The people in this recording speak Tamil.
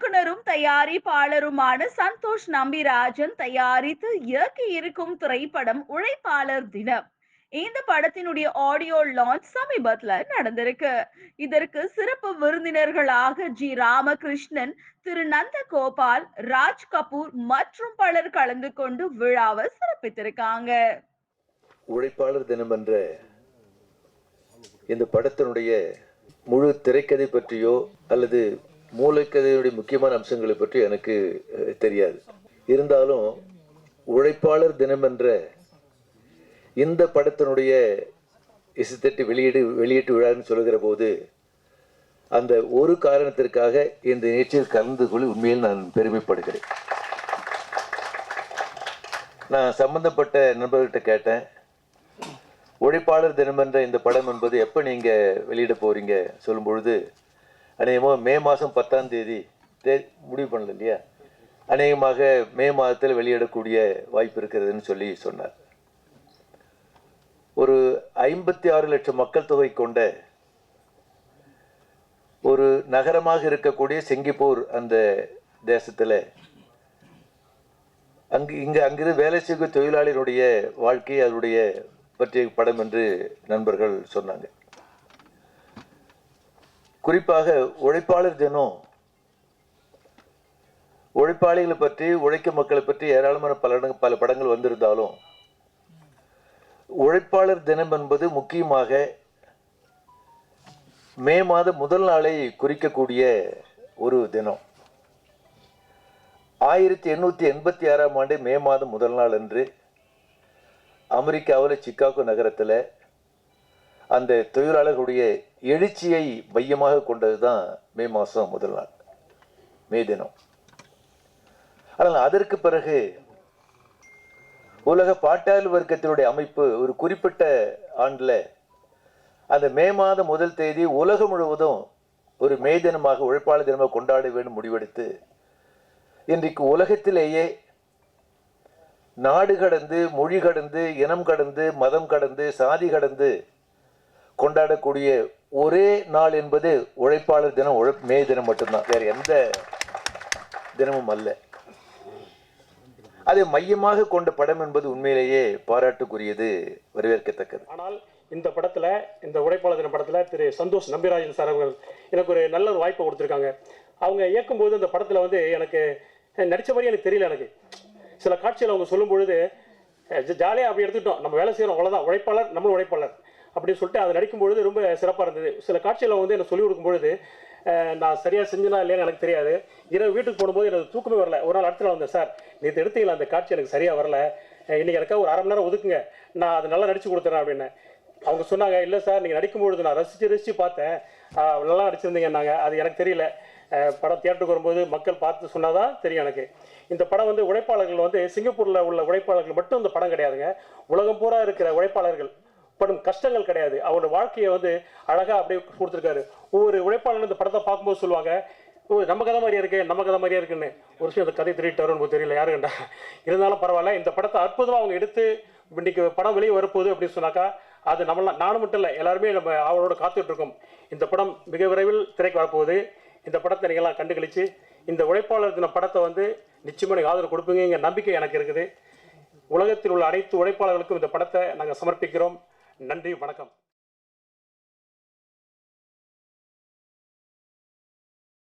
இயக்குனரும் தயாரிப்பாளருமான சந்தோஷ் நம்பிராஜன் தயாரித்து இயக்கி இருக்கும் திரைப்படம் உழைப்பாளர் தினம். இந்த படத்தினுடைய ஆடியோ லான்ச் சமீபத்துல நடந்திருக்கு. இதற்கு சிறப்பு விருந்தினர்களாக ஜி ராமகிருஷ்ணன் திரு நந்தகோபால் ராஜ் கபூர் மற்றும் பலர் கலந்து கொண்டு விழாவை சிறப்பித்திருக்காங்க. உழைப்பாளர் தினம் என்ற இந்த படத்தினுடைய முழு திரைக்கதை பற்றியோ அல்லது மூளைக்கதையினுடைய முக்கியமான அம்சங்களை பற்றி எனக்கு தெரியாது. இருந்தாலும் உழைப்பாளர் தினம் என்ற இந்த படத்தினுடைய இசைத்தட்டு வெளியீடு வெளியீட்டு விழான்னு சொல்லுகிற போது அந்த ஒரு காரணத்திற்காக இந்த நிகழ்ச்சியில் கலந்து கொள்ள உண்மையில் நான் பெருமைப்படுகிறேன். நான் சம்பந்தப்பட்ட நண்பர்கிட்ட கேட்டேன் உழைப்பாளர் தினம் என்ற இந்த படம் என்பது எப்போ நீங்கள் வெளியிட போகிறீங்க சொல்லும் பொழுது அநேகமாக மே மாதம் பத்தாம் தேதி தே முடிவு பண்ணல இல்லையா? அநேகமாக மே மாதத்தில் வெளியிடக்கூடிய வாய்ப்பு இருக்கிறதுன்னு சொல்லி சொன்னார். ஒரு ஐம்பத்தி ஆறு லட்சம் மக்கள் தொகை கொண்ட ஒரு நகரமாக இருக்கக்கூடிய செங்கிப்பூர் அந்த தேசத்தில் அங்கு இங்கே அங்கிருந்து வேலை செய்யும் தொழிலாளியினுடைய வாழ்க்கை அதனுடைய பற்றிய படம் என்று நண்பர்கள் சொன்னாங்க. குறிப்பாக உழைப்பாளர் தினம். உழைப்பாளிகளை பற்றி உழைக்கும் மக்களை பற்றி ஏராளமான பல பல படங்கள் வந்திருந்தாலும் உழைப்பாளர் தினம் என்பது முக்கியமாக மே மாத முதல் நாளை குறிக்கக்கூடிய ஒரு தினம். ஆயிரத்தி எண்ணூற்றி எண்பத்தி ஆறாம் ஆண்டு மே மாதம் முதல் நாள் அன்று அமெரிக்காவில் சிக்காகோ நகரத்தில் அந்த தொழிலாளர்களுடைய எழுச்சியை மையமாக கொண்டது தான் மே மாதம் முதல் நாள் மே தினம். ஆனால் அதற்கு பிறகு உலக பாட்டாளி வர்க்கத்தினுடைய அமைப்பு ஒரு குறிப்பிட்ட ஆண்டில் அந்த மே மாதம் முதல் தேதி உலகம் முழுவதும் ஒரு மே தினமாக உழைப்பாளர் தினமாக கொண்டாட வேண்டும் முடிவெடுத்து இன்றைக்கு உலகத்திலேயே நாடு கடந்து மொழி கடந்து இனம் கடந்து மதம் கடந்து சாதி கடந்து கொண்டாடக்கூடிய ஒரே நாள் என்பது உழைப்பாளர் தினம் உழை மே தினம் மட்டும்தான். வேறு எந்த தினமும் அல்ல. அதை மையமாக கொண்ட படம் என்பது உண்மையிலேயே பாராட்டுக்குரியது வரவேற்கத்தக்கது. ஆனால் இந்த படத்தில் இந்த உழைப்பாளர் தின படத்தில் திரு சந்தோஷ் நம்பிராஜன் சார் அவர்கள் எனக்கு ஒரு நல்ல ஒரு வாய்ப்பை கொடுத்துருக்காங்க. அவங்க இயக்கும்போது அந்த படத்தில் வந்து எனக்கு நடித்த மாதிரி எனக்கு தெரியல எனக்கு. சில காட்சிகள் அவங்க சொல்லும் பொழுது ஜாலியாக அப்படி எடுத்துட்டோம் நம்ம வேலை செய்கிறோம் அவ்வளோதான் உழைப்பாளர் நம்மளும் உழைப்பாளர். அப்படின்னு சொல்லிட்டு அதை நடிக்கும் பொழுது ரொம்ப சிறப்பாக இருந்தது. சில காட்சிகளை வந்து எனக்கு சொல்லிக் கொடுக்கும் பொழுது நான் சரியாக செஞ்சனா இல்லையான்னு எனக்கு தெரியாது. இரவு வீட்டுக்கு போகும்போது எனக்கு தூக்கமே வரல. ஒரு நாள் அடுத்த நாள் வந்தேன் சார் நேற்று எடுத்தீங்களா அந்த காட்சி எனக்கு சரியாக வரல. இன்றைக்கி எனக்காக ஒரு அரை மணி நேரம் ஒதுக்குங்க. நான் அது நல்லா நடிச்சு கொடுத்துறேன் அப்படின்னு. அவங்க சொன்னாங்க இல்லை சார் நீங்கள் நடிக்கும்பொழுது நான் ரசித்து ரசித்து பார்த்தேன். நல்லா நடிச்சிருந்தீங்கன்னாங்க. அது எனக்கு தெரியல. படம் தியேட்டருக்கு வரும்போது மக்கள் பார்த்து சொன்னாதான் தெரியும் எனக்கு. இந்த படம் வந்து உழைப்பாளர்கள் வந்து சிங்கப்பூரில் உள்ள உழைப்பாளர்கள் மட்டும் இந்த படம் கிடையாதுங்க. உலகம் பூரா இருக்கிற உழைப்பாளர்கள். படும் கஷ்டங்கள் கிடையாது. அவரோட வாழ்க்கையை வந்து அழகாக அப்படியே கொடுத்துருக்காரு. ஒவ்வொரு உழைப்பாளரும் இந்த படத்தை பார்க்கும்போது சொல்லுவாங்க ஓ நம்ம கதை மாதிரியே இருக்கு நம்ம கதை மாதிரியே இருக்குன்னு. ஒரு விஷயம் அந்த கதை திருட்டு தெரியல யாரு கண்டா இருந்தாலும் பரவாயில்ல இந்த படத்தை அற்புதமாக அவங்க எடுத்து இன்னைக்கு படம் வெளியே வரப்போகுது அப்படின்னு சொன்னாக்கா அது நம்மளாம் நானும் மட்டும் இல்லை எல்லாருமே நம்ம அவளோட காத்துட்டு இருக்கோம். இந்த படம் மிக விரைவில் திரைக்கு வரப்போகுது. இந்த படத்தை நீங்கள்லாம் கண்டுகளிச்சு இந்த உழைப்பாளர் தின படத்தை வந்து நிச்சயமாக நீங்கள் ஆதரவு கொடுப்பீங்க நம்பிக்கை எனக்கு இருக்குது. உலகத்தில் உள்ள அனைத்து உழைப்பாளர்களுக்கும் இந்த படத்தை நாங்கள் சமர்ப்பிக்கிறோம். நன்றி வணக்கம்.